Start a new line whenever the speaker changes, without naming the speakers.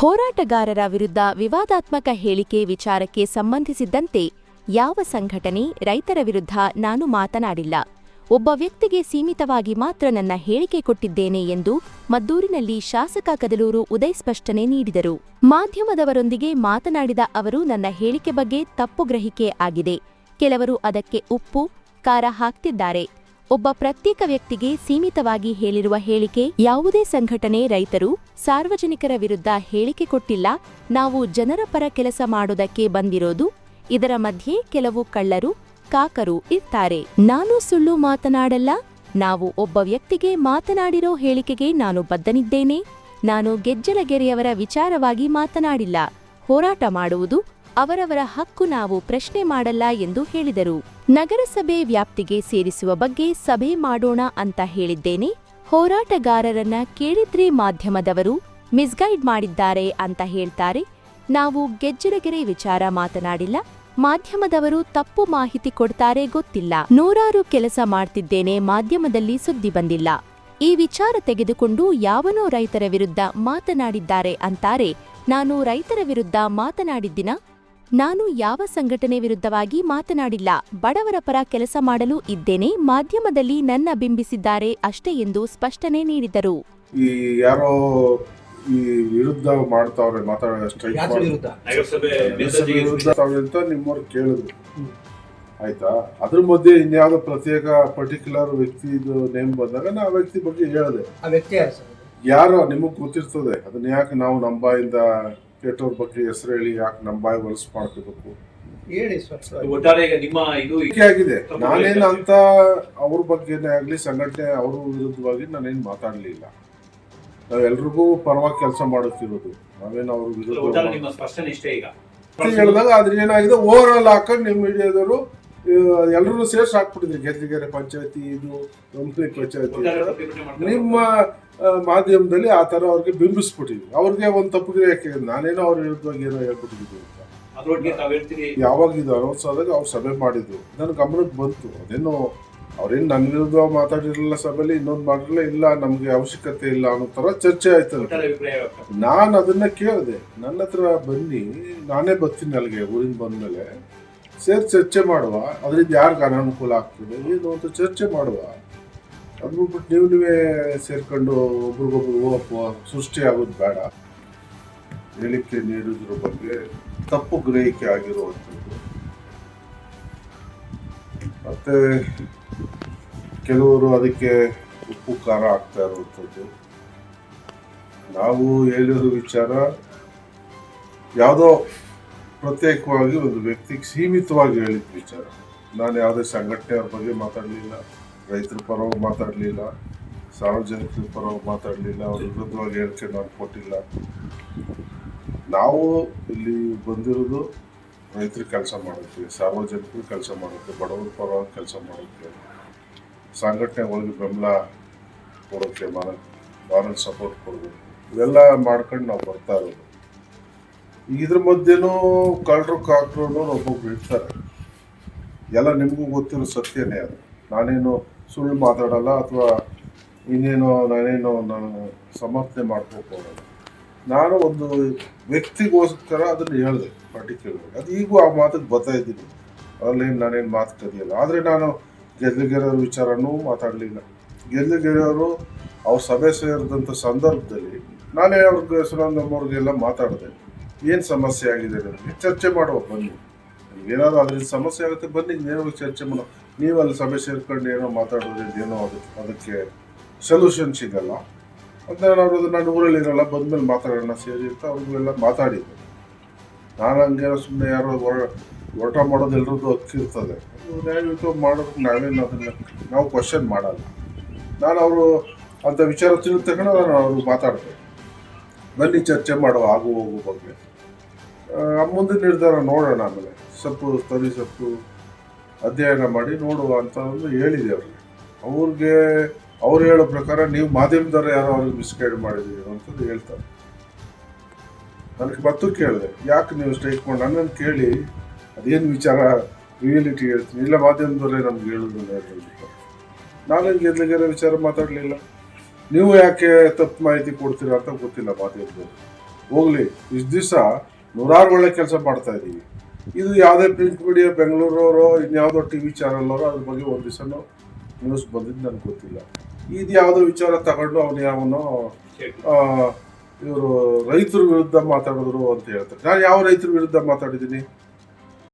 ಹೋರಾಟಗಾರರ ವಿರುದ್ಧ ವಿವಾದಾತ್ಮಕ ಹೇಳಿಕೆ ವಿಚಾರಕ್ಕೆ ಸಂಬಂಧಿಸಿದ್ದಂತೆ ಯಾವ ಸಂಘಟನೆ ರೈತರ ವಿರುದ್ಧ ನಾನು ಮಾತನಾಡಿಲ್ಲ. ಒಬ್ಬ ವ್ಯಕ್ತಿಗೆ ಸೀಮಿತವಾಗಿ ಮಾತ್ರ ನನ್ನ ಹೇಳಿಕೆ ಕೊಟ್ಟಿದ್ದೇನೆ ಎಂದು ಮದ್ದೂರಿನಲ್ಲಿ ಶಾಸಕ ಕದಲೂರು ಉದಯ್ ಸ್ಪಷ್ಟನೆ ನೀಡಿದರು. ಮಾಧ್ಯಮದವರೊಂದಿಗೆ ಮಾತನಾಡಿದ ಅವರು, ನನ್ನ ಹೇಳಿಕೆ ಬಗ್ಗೆ ತಪ್ಪು ಗ್ರಹಿಕೆ ಆಗಿದೆ. ಕೆಲವರು ಅದಕ್ಕೆ ಉಪ್ಪು, ಖಾರ ಹಾಕ್ತಿದ್ದಾರೆ. ಒಬ್ಬ ಪ್ರತ್ಯೇಕ ವ್ಯಕ್ತಿಗೆ ಸೀಮಿತವಾಗಿ ಹೇಳಿರುವ ಹೇಳಿಕೆ ಯಾವುದೇ ಸಂಘಟನೆ ರೈತರು ಸಾರ್ವಜನಿಕರ ವಿರುದ್ಧ ಹೇಳಿಕೆ ಕೊಟ್ಟಿಲ್ಲ, ನಾವು ಜನರ ಪರ ಕೆಲಸ ಮಾಡೋದಕ್ಕೆ ಬಂದಿರೋದು, ಇದರ ಮಧ್ಯೆ ಕೆಲವು ಕಳ್ಳರು, ಕಾಕರು ಇರ್ತಾರೆ. ನಾನು ಸುಳ್ಳು ಮಾತನಾಡಲ್ಲ, ನಾವು ಒಬ್ಬ ವ್ಯಕ್ತಿಗೆ ಮಾತನಾಡಿರೋ ಹೇಳಿಕೆಗೆ ನಾನು ಬದ್ಧನಿದ್ದೇನೆ. ನಾನು ಗೆಜ್ಜಲಗೆರೆಯವರ ವಿಚಾರವಾಗಿ ಮಾತನಾಡಿಲ್ಲ. ಹೋರಾಟ ಮಾಡುವುದು ಅವರವರ ಹಕ್ಕು, ನಾವು ಪ್ರಶ್ನೆ ಮಾಡಲ್ಲ ಎಂದು ಹೇಳಿದರು. ನಗರಸಭೆ ವ್ಯಾಪ್ತಿಗೆ ಸೇರಿಸುವ ಬಗ್ಗೆ ಸಭೆ ಮಾಡೋಣ ಅಂತ ಹೇಳಿದ್ದೇನೆ. ಹೋರಾಟಗಾರರನ್ನ ಕೇಳಿದ್ರೆ ಮಾಧ್ಯಮದವರು ಮಿಸ್ಗೈಡ್ ಮಾಡಿದ್ದಾರೆ ಅಂತ ಹೇಳ್ತಾರೆ. ನಾವು ಗೆಜ್ಜರಗೆರೆ ವಿಚಾರ ಮಾತನಾಡಿಲ್ಲ. ಮಾಧ್ಯಮದವರು ತಪ್ಪು ಮಾಹಿತಿ ಕೊಡ್ತಾರೆ ಗೊತ್ತಿಲ್ಲ. ನೂರಾರು ಕೆಲಸ ಮಾಡ್ತಿದ್ದೇನೆ, ಮಾಧ್ಯಮದಲ್ಲಿ ಸುದ್ದಿ ಬಂದಿಲ್ಲ. ಈ ವಿಚಾರ ತೆಗೆದುಕೊಂಡು ಯಾವನೋ ರೈತರ ವಿರುದ್ಧ ಮಾತನಾಡಿದ್ದಾರೆ ಅಂತಾರೆ. ನಾನು ರೈತರ ವಿರುದ್ಧ ಮಾತನಾಡಿದ್ದಿನ ನಾನು ಯಾವ ಸಂಘಟನೆ ವಿರುದ್ಧವಾಗಿ ಮಾತನಾಡಿಲ್ಲ ಬಡವರ ಪರ ಕೆಲಸ ಮಾಡಲು ಇದ್ದೇನೆ ಮಾಧ್ಯಮದಲ್ಲಿ ನನ್ನ ಬಿಂಬಿಸಿದ್ದಾರೆ ಅಷ್ಟೇ ಎಂದು ಸ್ಪಷ್ಟನೆ ನೀಡಿದರು.
ಈ ಯಾರೋ ಈ ವಿರುದ್ಧ ಮಾಡ್ತಾವ್ರೆ ಮಾತಾಡ ಸ್ಟ್ರೈಕ್
ಯಾತ್ರ ವಿರುದ್ಧ?
ಅಂತ ನಿಮ್ಮವ್ರು ಕೇಳಿದ್ರು. ಆಯ್ತಾ? ಅದ್ರ ಮಧ್ಯೆ ಇನ್ಯಾವುದೋ ಪ್ರತ್ಯೇಕ ಪರ್ಟಿಕ್ಯುಲರ್ ವ್ಯಕ್ತಿದು ನೇಮ್ ಬಂದಾಗ ನಾ ಆ ವ್ಯಕ್ತಿ ಬಗ್ಗೆ ಹೇಳಿದೆ.
ಆ ವ್ಯಕ್ತಿ ಯಾರು ಸರ್? ಅದು?
ಯಾರೋ ನಿಮಗ್ ಗೊತ್ತಿರ್ತದೆ. ಅದನ್ನ ಯಾಕೆ ನಾವು ನಮ್ಮ ಬಾಯಿಂದ ಬಗ್ಗೆ ಹೆಸರು ಹೇಳಿ ಯಾಕೆ ನಮ್ಮ ಬಾಯಿ ಹೊಲಸು ಮಾಡ್ಕೋಬೇಕು?
ಹೇಳಿ ಸರ್.
ಒಟ್ಟಾರೆ ಈಗ ನಿಮ್ಮ ಇದು
ಆಗಿದೆ. ನಾನೇನು ಅಂತ ಅವ್ರ ಬಗ್ಗೆನೇ ಆಗ್ಲಿ ಸಂಘಟನೆ ಅವ್ರ ವಿರುದ್ಧವಾಗಿ ನಾನೇನು ಮಾತಾಡ್ಲಿಲ್ಲ. ನಾವೆಲ್ರಿಗೂ ಪರವಾಗಿ ಕೆಲಸ ಮಾಡುತ್ತಿರೋದು. ನಾವೇನು ಅವ್ರ ವಿರುದ್ಧ
ನಿಮ್ಮ ಸ್ಪಷ್ಟನೆ ಇಷ್ಟೇ ಈಗ.
ಅಂತ ಹೇಳಿದಾಗ ಅದ್ರ ಏನಾಗಿದೆ? ಓವರ್ ಆಲ್ ಹಾಕೊಂಡು ನಿಮ್ಮ ಮೀಡಿಯಾದವರು ಎಲ್ಲರೂ ಸೇರ್ಸಿ ಹಾಕ್ಬಿಟ್ಟಿದ್ರಿ ಗೆದ್ಲಿಗೆರೆ ಪಂಚಾಯತಿ ಇದು ಕಂಪ್ನಿ ಪಂಚಾಯತಿ. ನಿಮ್ಮ ಮಾಧ್ಯಮದಲ್ಲಿ ಆ ತರ ಅವ್ರಿಗೆ ಬಿಂಬಿಸ್ಬಿಟ್ಟಿದ್ವಿ. ಅವ್ರಿಗೆ ಒಂದು ತಪ್ಪು ಯಾಕೆ ನಾನೇನೋ ಅವ್ರ ವಿರುದ್ಧವಾಗಿ ಏನೋ ಅಂತ.
ಹೇಳ್ತೀರಿ
ಯಾವಾಗ ಇದು ಅನೌನ್ಸ್ ಆದಾಗ ಅವ್ರು ಸಭೆ ಮಾಡಿದ್ರು ನನ್ನ ಗಮನಕ್ಕೆ ಬಂತು. ಅದೇನೋ ಅವ್ರೇನು ನನ್ನ ವಿರುದ್ಧ ಮಾತಾಡಿರಲಿಲ್ಲ ಸಭೆಯಲ್ಲಿ ಇನ್ನೊಂದು ಮಾಡಿರಲಿಲ್ಲ ಇಲ್ಲ ನಮ್ಗೆ ಅವಶ್ಯಕತೆ ಇಲ್ಲ ಅನ್ನೋ ತರ ಚರ್ಚೆ
ಆಯ್ತು
ನಾನು ಅದನ್ನ ಕೇಳಿದೆ. ನನ್ನ ಹತ್ರ ಬನ್ನಿ. ನಾನೇ ಬರ್ತೀನಿ ಅಲ್ಲಿಗೆ ಊರಿಂದ ಬಂದ್ಮೇಲೆ. ಸೇರಿ ಚರ್ಚೆ ಮಾಡುವ. ಅದರಿಂದ ಯಾರಿಗೆ ಅನಾನುಕೂಲ ಆಗ್ತದೆ? ಏನು ಅಂತ ಚರ್ಚೆ ಮಾಡುವ. ಅದು ಬಿಟ್ಬಿಟ್ಟು ನೀವು ನೀವೇ ಸೇರ್ಕೊಂಡು ಒಬ್ರಿಗೊಬ್ರು ಸೃಷ್ಟಿ ಆಗೋದು ಬೇಡ. ಹೇಳಿಕೆ ನೀಡಿದ್ರ ಬಗ್ಗೆ ತಪ್ಪು ಗ್ರಹಿಕೆ ಆಗಿರುವಂಥದ್ದು. ಮತ್ತು ಕೆಲವರು ಅದಕ್ಕೆ ಉಪ್ಪು, ಖಾರ ಆಗ್ತಾ ಇರುವಂಥದ್ದು. ನಾವು ಹೇಳಿರೋ ವಿಚಾರ ಯಾವುದೋ ಪ್ರತ್ಯೇಕವಾಗಿ ಒಂದು ವ್ಯಕ್ತಿಗೆ ಸೀಮಿತವಾಗಿ ಹೇಳಿದ ವಿಚಾರ. ನಾನು ಯಾವುದೇ ಸಂಘಟನೆಯವ್ರ ಬಗ್ಗೆ ಮಾತಾಡಲಿಲ್ಲ, ರೈತರ ಪರವಾಗಿ ಮಾತಾಡಲಿಲ್ಲ, ಸಾರ್ವಜನಿಕರ ಪರವಾಗಿ ಮಾತಾಡಲಿಲ್ಲ, ಅವ್ರ ವಿರುದ್ಧವಾಗಿ ಹೇಳಿಕೆ ನಾನು ಕೊಟ್ಟಿಲ್ಲ. ನಾವು ಇಲ್ಲಿ ಬಂದಿರೋದು ರೈತರು ಕೆಲಸ ಮಾಡೋಕ್ಕೆ ಸಾರ್ವಜನಿಕರು ಕೆಲಸ ಮಾಡುತ್ತೆ, ಬಡವರ ಪರವಾಗಿ ಕೆಲಸ ಮಾಡುತ್ತೆ. ಸಂಘಟನೆ ಒಳಗೆ ಬೆಂಬಲ ಕೊಡೋಕ್ಕೆ ಮಾರಲ್ ಮಾರಲ್ ಸಪೋರ್ಟ್ ಕೊಡಬೇಕು ಇವೆಲ್ಲ ಮಾಡ್ಕೊಂಡು ನಾವು ಬರ್ತಾ ಇರೋದು. ಇದ್ರ ಮಧ್ಯೆನೂ ಕಳ್ಳರು ಕಾಕ್ರು ಅನ್ನೋರು ಒಬ್ಬೊಬ್ರು ಇರ್ತಾರೆ. ಎಲ್ಲ ನಿಮಗೂ ಗೊತ್ತಿರೋ ಸತ್ಯನೇ ಅದು. ನಾನೇನು ಸುಳ್ಳು ಮಾತಾಡಲ್ಲ ಅಥವಾ ಇನ್ನೇನೋ ನಾನೇನೋ ನಾನು ಸಮರ್ಥನೆ ಹೋಗಲ್ಲ ನಾನು ಒಂದು ವ್ಯಕ್ತಿಗೋಸ್ಕರ ಅದನ್ನು ಹೇಳಿದೆ ಪರ್ಟಿಕ್ಯುಲರ್ ಅದು ಈಗೂ ಆ ಮಾತಿಗೆ ಬರ್ತಾ ಇದ್ದೀನಿ. ಅದರಲ್ಲೇನು ನಾನೇನು ಮಾತು ಕದಿಯಲ್ಲ. ಆದರೆ ನಾನು ಗೆದ್ಲಿಗೆರೆಯವ್ರ ವಿಚಾರನೂ ಮಾತಾಡಲಿಲ್ಲ. ಗೆದ್ಲಿಗೆರೆಯವರು ಅವ್ರ ಸಭೆ ಸೇರಿದಂಥ ಸಂದರ್ಭದಲ್ಲಿ ನಾನೇ ಅವ್ರಿಗೆ ಸುನಂದಮ್ಮವ್ರಿಗೆಲ್ಲ ಮಾತಾಡಿದೆ. ಏನು ಸಮಸ್ಯೆ ಆಗಿದೆ ನನಗೆ ಚರ್ಚೆ ಮಾಡುವ ಬನ್ನಿ. ಏನಾದರೂ ಅದರಿಂದ ಸಮಸ್ಯೆ ಆಗುತ್ತೆ, ಬನ್ನಿ ನೇರವಾಗಿ ಚರ್ಚೆ ಮಾಡೋ ನೀವು ಅಲ್ಲಿ ಸಭೆ ಸೇರ್ಕೊಂಡು ಏನೋ ಮಾತಾಡೋದ್ರಿಂದ ಏನೋ ಅದು, ಅದಕ್ಕೆ ಸೊಲ್ಯೂಷನ್ ಸಿಗಲ್ಲ ಅಂತ ನಾನು ಅವ್ರದ್ದು ನಾನು ಊರಲ್ಲಿರಲ್ಲ ಬಂದಮೇಲೆ ಮಾತಾಡೋಣ ಸೇರಿ ಅಂತ ಅವ್ರಿಗೆಲ್ಲ ಮಾತಾಡಿದ್ದೆ ನಾನು ಹಂಗೆ ಸುಮ್ಮನೆ ಯಾರೋ ಹೊರ ಓಟ ಮಾಡೋದು ಎಲ್ರದ್ದು ಹತ್ತಿರ್ತದೆ ನ್ಯಾಯಯುತ ಮಾಡೋದಕ್ಕೆ ನಾವೇನು ಅದನ್ನು ನಾವು ಕ್ವಶನ್ ಮಾಡಲ್ಲ. ನಾನು ಅವರು ಅಂತ ವಿಚಾರ ತಿಳಿದ ತಕ್ಷಣ ನಾನು ಅವ್ರಿಗೆ ಮಾತಾಡ್ದೆ ಬನ್ನಿ ಚರ್ಚೆ ಮಾಡುವ ಆಗು ಹೋಗು ಬಗ್ಗೆ. ಮುಂದೆ ನಿರ್ಧಾರ ನೋಡೋಣ ಆಮೇಲೆ. ಸೊಪ್ಪು, ತರಿ ಸೊಪ್ಪು ಅಧ್ಯಯನ ಮಾಡಿ ನೋಡುವ ಅಂತ ಒಂದು ಹೇಳಿದೆ ಅವ್ರಿಗೆ ಅವ್ರಿಗೆ, ಅವ್ರು ಹೇಳೋ ಪ್ರಕಾರ ನೀವು ಮಾಧ್ಯಮದವ್ರು ಯಾರೋ ಅವ್ರಿಗೆ ಮಿಸ್ಗೈಡ್ ಮಾಡಿದ್ದೀರಿ ಅಂತಂದು ಹೇಳ್ತಾರೆ. ನನಗೆ ಮತ್ತು ಕೇಳಿದೆ, ಯಾಕೆ ನೀವು ಸ್ಟ್ರೈಕ್ ಮಾಡಿ ನನ್ನನ್ನು ಕೇಳಿ, ಅದೇನು ವಿಚಾರ ರಿಯಾಲಿಟಿ ಹೇಳ್ತೀನಿ, ಇಲ್ಲ ಮಾಧ್ಯಮದವರೇ ನಮ್ಗೆ ಹೇಳೋದು ನಾನು ಗೆದ್ಲಿಗೆರೆ ವಿಚಾರ ಮಾತಾಡಲಿಲ್ಲ. ನೀವು ಯಾಕೆ ತಪ್ಪು ಮಾಹಿತಿ ಕೊಡ್ತೀರಾ ಅಂತ ಗೊತ್ತಿಲ್ಲ ಮಾಧ್ಯಮದವರು ಹೋಗ್ಲಿ, ಇಷ್ಟು ದಿವಸ ನೂರಾರು ಒಳ್ಳೆ ಕೆಲಸ ಮಾಡ್ತಾ ಇದ್ದೀವಿ. ಇದು ಯಾವುದೇ ಪ್ರಿಂಟ್ ಮೀಡಿಯಾ ಬೆಂಗಳೂರವರು, ಇನ್ಯಾವುದೋ ಟಿ ವಿ ಚಾನಲ್ ಅದ್ರ ಬಗ್ಗೆ ಒಂದು ದಿವಸನೂ ನ್ಯೂಸ್ ಬಂದಿದ್ದು ನನಗೆ ಗೊತ್ತಿಲ್ಲ. ಇದು ಯಾವುದೋ ವಿಚಾರ ತಗೊಂಡು ಅವನು ಯಾವನೋ ಇವರು ರೈತರ ವಿರುದ್ಧ ಮಾತಾಡಿದ್ರು ಅಂತ ಹೇಳ್ತಾರೆ. ನಾನು ಯಾವ ರೈತರ ವಿರುದ್ಧ ಮಾತಾಡಿದ್ದೀನಿ?